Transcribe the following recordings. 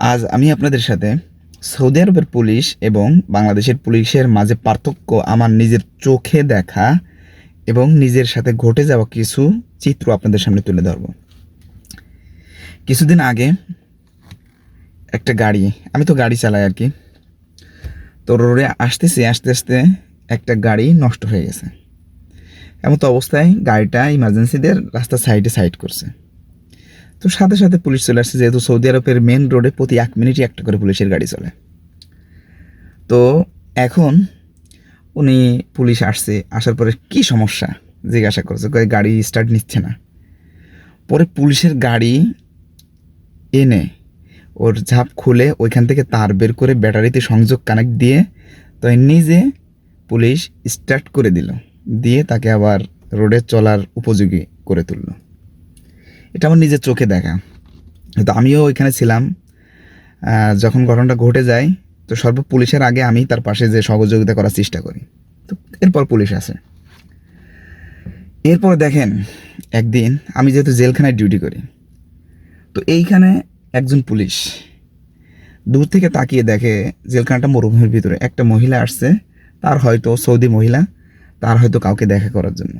আজ আমি আপনাদের সাথে সৌদি আরবের পুলিশ এবং বাংলাদেশের পুলিশের মাঝে পার্থক্য আমার নিজের চোখে দেখা এবং নিজের সাথে ঘটে যাওয়া কিছু চিত্র আপনাদের সামনে তুলে ধরব। কিছুদিন আগে একটা গাড়ি, আমি তো গাড়ি চালাই আর কি, তো রোডে আসতেছি, আস্তে আস্তে একটা গাড়ি নষ্ট হয়ে গেছে। এমন তো অবস্থায় গাড়িটা ইমার্জেন্সিদের রাস্তার সাইডে সাইড করছে। তো সাথে সাথে পুলিশ চলে আসছে, যেহেতু সৌদি আরবের মেন রোডে প্রতি এক মিনিটই একটা করে পুলিশের গাড়ি চলে। তো এখন উনি পুলিশ আসছে, আসার পরে কি সমস্যা? জিজ্ঞাসা করছে গাড়ি স্টার্ট নিচ্ছে না। পরে পুলিশের গাড়ি এনে ওর ঝাপ খুলে ওইখান থেকে তার বের করে ব্যাটারিতে সংযোগ কানেক্ট দিয়ে তো নিজে পুলিশ স্টার্ট করে দিল। দিয়ে তাকে আবার রোডে চলার উপযোগী করে তুললো। এটা আমার নিজের চোখে দেখা। তো আমিও ওইখানে ছিলাম। যখন ঘটনাটা ঘটে যায়, তো সর্ব পুলিশের আগে আমি তার পাশে যে সহযোগিতা করার চেষ্টা করি। তো এরপর পুলিশ আসে। এরপর দেখেন, একদিন আমি যেহেতু জেলখানায় ডিউটি করি, তো এইখানে একজন পুলিশ দূর থেকে তাকিয়ে দেখে জেলখানাটা মরুভূমির ভিতরে। একটা মহিলা আসছে, তার হয়তো সৌদি মহিলা, তার হয়তো কাউকে দেখা করার জন্য।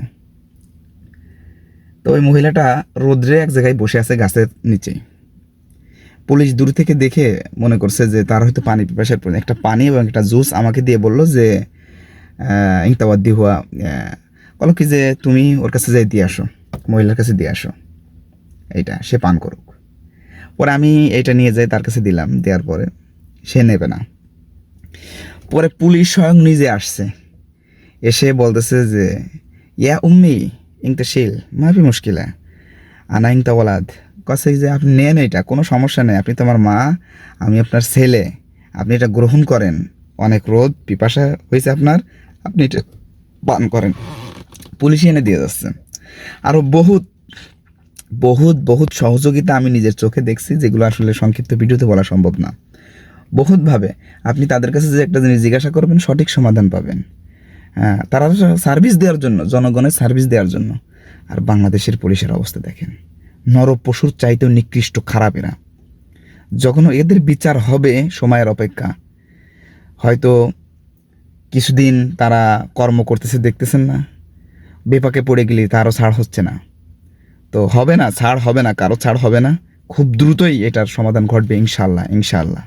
তো ওই মহিলাটা রোদ্রে এক জায়গায় বসে আছে গাছের নিচে। পুলিশ দূর থেকে দেখে মনে করছে যে তার হয়তো পানি পিপাসার প্রয়োজন। একটা পানি এবং একটা জুস আমাকে দিয়ে বলল যে ইংতাবাদ্দি হুয়া বলো কি যে, তুমি ওর কাছে যাই, দিয়ে আসো। মহিলার কাছে দিয়ে আসো। এইটা সে পান করুক। পরে আমি এইটা নিয়ে যাই, তার কাছে দিলাম। দেওয়ার পরে সে নেবে না। পরে পুলিশ স্বয়ং নিজে আসছে। এসে বলতেছে যে, ইয়া উম্মি ইংটা শিল মাফি মুশকিলা। আনা ইংটা ওলাদ কসে যে আপনি নেন এটা, কোনো সমস্যা নেই। আপনি তো আমার মা, আমি আপনার ছেলে, আপনি এটা গ্রহণ করেন। অনেক রোদ, পিপাসা হয়েছে আপনার, আপনি এটা পান করেন। পুলিশ এনে দিয়ে যাচ্ছে। আরও বহুত বহুত বহুত সহযোগিতা আমি নিজের চোখে দেখছি, যেগুলো আসলে সংক্ষিপ্ত ভিডিওতে বলা সম্ভব না। বহুতভাবে, আপনি তাদের কাছে যে একটা জিনিস জিজ্ঞাসা করবেন, সঠিক সমাধান পাবেন। তারা সার্ভিস দেওয়ার জন্য, জনগণের সার্ভিস দেওয়ার জন্য। আর বাংলাদেশের পুলিশের অবস্থা দেখেন। নর পশুর চাইতেও নিকৃষ্ট, খারাপ এরা। যখন এদের বিচার হবে সময়ের অপেক্ষা, হয়তো কিছুদিন তারা কর্ম করতেছে, দেখতেছেন না। বেপাকে পড়ে গেলে তারও ছাড় হচ্ছে না। তো হবে না, ছাড় হবে না, কারও ছাড় হবে না। খুব দ্রুতই এটার সমাধান ঘটবে ইনশাল্লাহ ইনশাল্লাহ